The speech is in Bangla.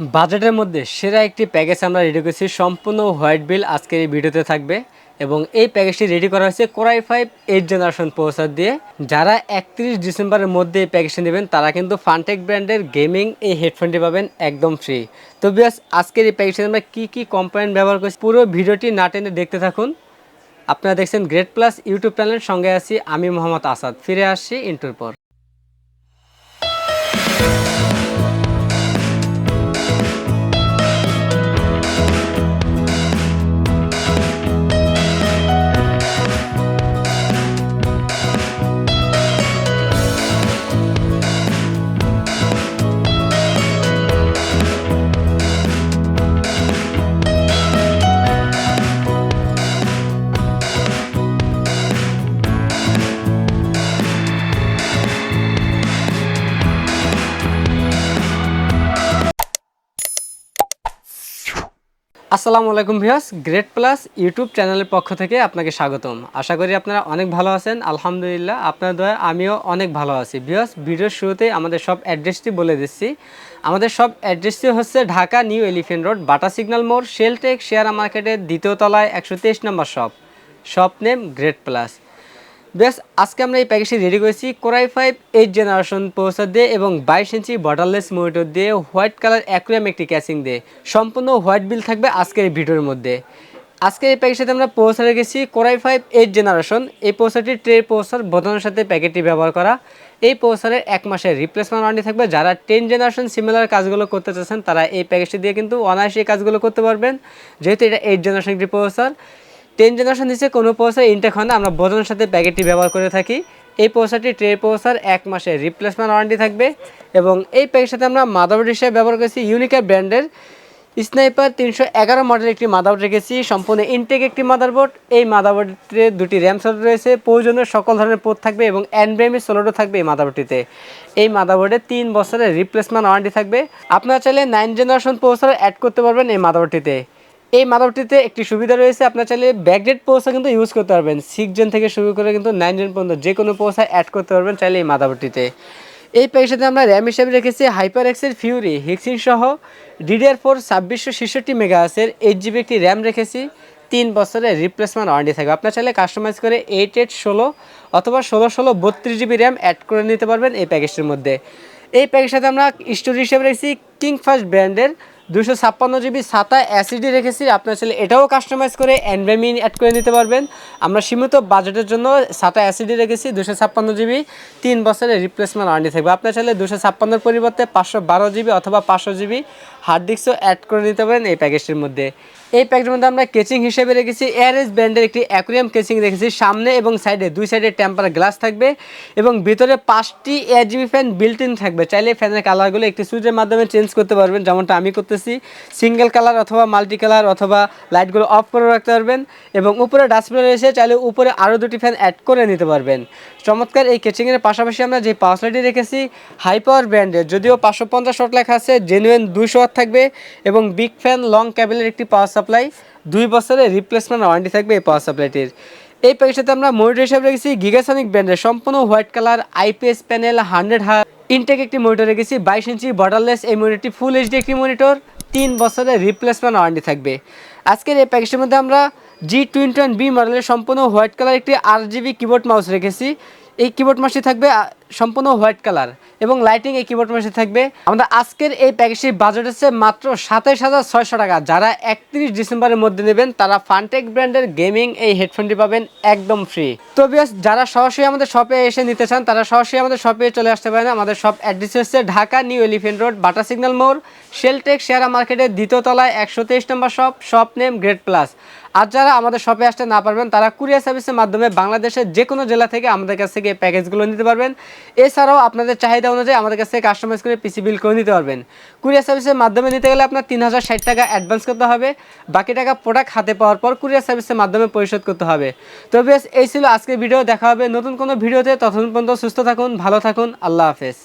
বাজেটের মধ্যে সেরা একটি প্যাকেজ আমরা রেডি করেছি। সম্পূর্ণ হোয়াইট বিল আজকের এই ভিডিওতে থাকবে এবং এই প্যাকেজটি রেডি করা হয়েছে core i five eight generation processor দিয়ে। যারা একত্রিশ ডিসেম্বরের মধ্যে এই প্যাকেজটি নেবেন, তারা কিন্তু ফানটেক ব্র্যান্ডের গেমিং এই হেডফোনটি পাবেন একদম ফ্রি তো বিয়াস আজকের এই প্যাকেজটি আমরা কী কী কম্পোনেন্ট ব্যবহার করছি পুরো ভিডিওটি না টেনে দেখতে থাকুন। আপনারা দেখছেন গ্রেট প্লাস ইউটিউব চ্যানেলের সঙ্গে আছি আমি মোহাম্মদ আসাদ। ফিরে আসছি ইন্টুর পর। আসসালামু আলাইকুম ভিয়াস গ্রেট প্লাস ইউটিউব চ্যানেলের পক্ষ থেকে আপনাকে স্বাগতম। আশা করি আপনারা অনেক ভালো আছেন, আলহামদুলিল্লাহ আপনার দয়া, আমিও অনেক ভালো আছি। ভিয়াস ভিডিওর শুরুতেই আমাদের সব অ্যাড্রেসটি বলে দিচ্ছি। আমাদের সব অ্যাড্রেসটি হচ্ছে Dhaka new elephant road, Bata signal মোড় শেলটেক শেয়ার মার্কেটের দ্বিতীয় তলায় একশো তেইশ number shop. Shop name great plus. বেশ, আজকে আমরা এই প্যাকেজটি রেডি করেছি core i five eight generation processor দিয়ে এবং বাইশ ইঞ্চি বটারলেস মনিটর দিয়ে হোয়াইট কালার অ্যাকুরিয়াম একটি ক্যাসিং দিয়ে। সম্পূর্ণ হোয়াইট বিল থাকবে আজকের এই ভিডিওর মধ্যে। আজকে এই প্যাকেজটাতে আমরা প্রসেসর রেখেছি কোরাই ফাইভ এইট জেনারেশন এই প্রসেসরটি ট্রে প্রসেসর বোতামের সাথে প্যাকেটটি ব্যবহার করা। এই প্রসেসরের এক মাসের রিপ্লেসমেন্ট ওয়ারেন্টি থাকবে। যারা টেন জেনারেশন সিমিলার কাজগুলো করতে চাচ্ছেন, তারা এই প্যাকেজটি দিয়ে কিন্তু অনায়াসে এই কাজগুলো করতে পারবেন। যেহেতু এটা এইট জেনারেশন একটি প্রসেসর টেন জেনারেশন নিচে কোনো প্রসেসর ইনটেক হয় না। আমরা বোঝানোর সাথে প্যাকেটটি ব্যবহার করে থাকি। এই প্রসেসরটি ট্রে প্রসেসর এক মাসের রিপ্লেসমেন্ট ওয়ারেন্টি থাকবে। এবং এই প্যাকের সাথে আমরা মাদারবোর্ড হিসেবে ব্যবহার করেছি ইউনিকা ব্র্যান্ডের স্নাইপার তিনশো এগারো মডেল একটি মাদারবোর্ড রেখেছি। সম্পূর্ণ ইনটেক একটি মাদারবোর্ড এই মাদারবোর্ডে দুটি র্যাম স্লট রয়েছে। প্রয়োজনীয় সকল ধরনের পোর্ট থাকবে এবং অ্যান্ড্রেমি সোলোডও থাকবে এই মাদারবোর্ডটিতে এই মাদারবোর্ডে তিন বছরের রিপ্লেসমেন্ট ওয়ারেন্টি থাকবে। আপনারা চাইলে নাইন জেনারেশন প্রসেসর অ্যাড করতে পারবেন এই মাদারবোর্ডটিতে এই মাদারটিতে একটি সুবিধা রয়েছে, আপনার চাইলে ব্যাকডেট পোসা কিন্তু ইউজ করতে পারবেন। সিক্স জেন থেকে শুরু করে কিন্তু নাইন জেন পর্যন্ত যে কোনো পোসা অ্যাড করতে পারবেন চাইলে এই মাদারটিতে এই প্যাকেজটাতে আমরা র্যাম হিসেবে রেখেছি হাইপার এক্সের ফিউরি হিক্সিন সহ ডিডিআর ফোর ছাব্বিশশো ছেষট্টি মেগাহাসের এইট জিবি একটি র্যাম রেখেছি, তিন বছরের রিপ্লেসমেন্ট ওয়ারেন্টি থাকবে। আপনার চাইলে কাস্টমাইজ করে এইট এইট ষোলো অথবা ষোলো ষোলো, বত্রিশ জিবি র্যাম অ্যাড করে নিতে পারবেন এই প্যাকেজটির মধ্যে। এই প্যাকেজটাতে আমরা স্টোরি হিসেবে রেখেছি কিং ফার্স্ট ব্র্যান্ডের দুশো ছাপ্পান্ন জিবি সাতা অ্যাসিডি রেখেছি। আপনার ছেলে এটাও কাস্টমাইজ করে অ্যান্ড্রামিন অ্যাড করে নিতে পারবেন। আমরা সীমিত বাজেটের জন্য সাতা অ্যাসিডি রেখেছি দুশো ছাপ্পান্ন জিবি। তিন বছরের রিপ্লেসমেন্ট ওয়ারেন্টি থাকবে। আপনার ছেলে দুশো ছাপ্পান্নর পরিবর্তে পাঁচশো বারো জিবি অথবা পাঁচশো জিবি হার্ড ডিস্কও অ্যাড করে নিতে পারেন এই প্যাকেজটির মধ্যে। এই প্যাকেটের মধ্যে আমরা কেচিং হিসেবে রেখেছি এয়ারএস ব্র্যান্ডের একটি অ্যাকুরিয়াম কেচিং রেখেছি। সামনে এবং সাইডে দুই সাইডে টেম্পার গ্লাস থাকবে এবং ভিতরে পাঁচটি জিবি ফ্যান বিল্ট ইন থাকবে। চাইলে ফ্যানের কালারগুলো একটি সুইচের মাধ্যমে চেঞ্জ করতে পারবেন, যেমনটা আমি করতেছি। সিঙ্গেল কালার অথবা মাল্টি কালার অথবা লাইটগুলো অফ করে রাখতে পারবেন এবং উপরে ডাস্টবিন রয়েছে, চাইলে উপরে আরও দুটি ফ্যান অ্যাড করে নিতে পারবেন। চমৎকার এই কেচিংয়ের পাশাপাশি আমরা যে পাওয়ারলাইটটি রেখেছি হাই পাওয়ার ব্র্যান্ডের যদিও পাঁচশো পঞ্চাশ শট লেখা আছে জেনুয়েন দুইশো ওয়াট থাকবে এবং বিগ ফ্যান লং ক্যাবেলের একটি পাওয়ার সাপ্লাই দুই বছরের রিপ্লেসমেন্ট ওয়ারেন্টি থাকবে এই পাওয়ার সাপ্লাইটির এই প্যাকেজটাতে আমরা মনিটর হিসেবে রেখেছি গিগাসনিক ব্র্যান্ডের সম্পূর্ণ white colour IPS panel hundred হার ইনটেক একটি মনিটর রেখেছি, বাইশ ইঞ্চি বর্ডারলেস এই মনিটরটি ফুল এইচডি একটি মনিটর তিন বছরের রিপ্লেসমেন্ট ওয়ারেন্টি থাকবে। আজকের এই প্যাকেজের মধ্যে আমরা জি টোয়েন্টি বি মডেলের সম্পূর্ণ হোয়াইট কালার একটি আর জিবি কিবোর্ড মাউস রেখেছি। এই কিবোর্ড মাউসটি থাকবে সম্পূর্ণ হোয়াইট কালার এবং লাইটিং এই কিবোর্ড মাউসে থাকবে। আমাদের আজকের এই প্যাকেজটির বাজেট হচ্ছে মাত্র সাতাইশ হাজার ছয়শো টাকা। যারা একত্রিশ ডিসেম্বরের মধ্যে নেবেন, তারা ফানটেক ব্র্যান্ডের গেমিং এই হেডফোনটি পাবেন একদম ফ্রি তো বিয়াস যারা সরাসরি আমাদের শপে এসে নিতে চান, তারা সরাসরি আমাদের শপে চলে আসতে পারেন। আমাদের শপ অ্যাড্রেস হচ্ছে Dhaka new elephant road Bata signal মোড় শেলটেক শেয়ারা মার্কেটের দ্বিতীয় তলায় একশো তেইশ number shop shop name great plus আর যারা আমাদের শপে আসতে না পারবেন, তারা কুরিয়ার সার্ভিসের মাধ্যমে বাংলাদেশের যে কোনো জেলা থেকে আমাদের কাছ থেকে প্যাকেজগুলো নিতে পারবেন। এছাড়াও আপনাদের চাহিদা অনুযায়ী আমাদের কাছ কাস্টমাইজ করে পিসি বিল করে নিতে পারবেন। কুরিয়ার সার্ভিসের মাধ্যমে নিতে গেলে আপনার তিন হাজার ষাট টাকা অ্যাডভান্স করতে হবে। বাকি টাকা প্রোডাক্ট হাতে পাওয়ার পর কুরিয়ার সার্ভিসের মাধ্যমে পরিশোধ করতে হবে। তো বেশ, এই ছিল আজকের ভিডিও দেখা হবে নতুন কোনো ভিডিওতে ততক্ষণ পর্যন্ত সুস্থ থাকুন, ভালো থাকুন, আল্লাহ হাফেজ।